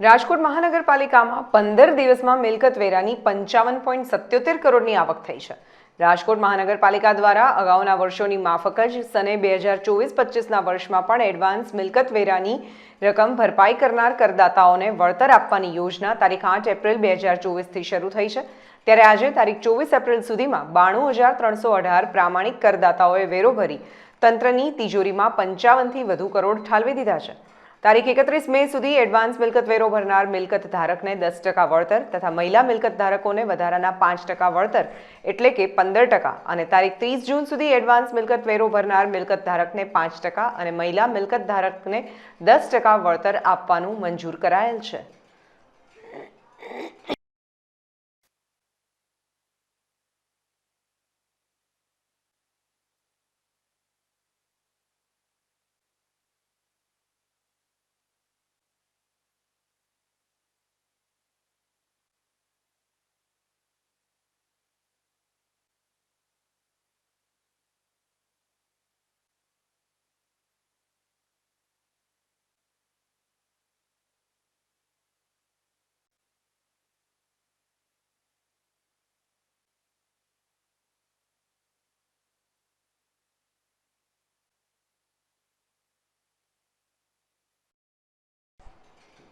રાજકોટ મહાનગરપાલિકામાં પંદર દિવસમાં મિલકત વેરાની પંચાવન પોઈન્ટ સત્યોતેર કરોડની આવક થઈ છે. રાજકોટ મહાનગરપાલિકા દ્વારા અગાઉના વર્ષોની માફક જ સને બે હજાર ચોવીસ પચીસના વર્ષમાં પણ એડવાન્સ મિલકત વેરાની રકમ ભરપાઈ કરનાર કરદાતાઓને વળતર આપવાની યોજના તારીખ આઠ એપ્રિલ બે હજાર ચોવીસથી શરૂ થઈ છે. ત્યારે આજે તારીખ ચોવીસ એપ્રિલ સુધીમાં બાણું હજાર ત્રણસો અઢાર પ્રામાણિક કરદાતાઓએ વેરો ભરી તંત્રની તિજોરીમાં પંચાવનથી વધુ કરોડ ઠાલવી દીધા છે. તારીખ એકત્રીસ મે સુધી એડવાન્સ મિલકત વેરો ભરનાર મિલકત ધારકને દસ ટકા વળતર તથા મહિલા મિલકત ધારકોને વધારાના પાંચ ટકા વળતર, એટલે કે પંદર ટકા અને તારીખ ત્રીસ જૂન સુધી એડવાન્સ મિલકત વેરો ભરનાર મિલકત ધારકને પાંચ ટકા અને મહિલા મિલકત ધારકને દસ ટકા વળતર આપવાનું મંજૂર કરાયેલ છે.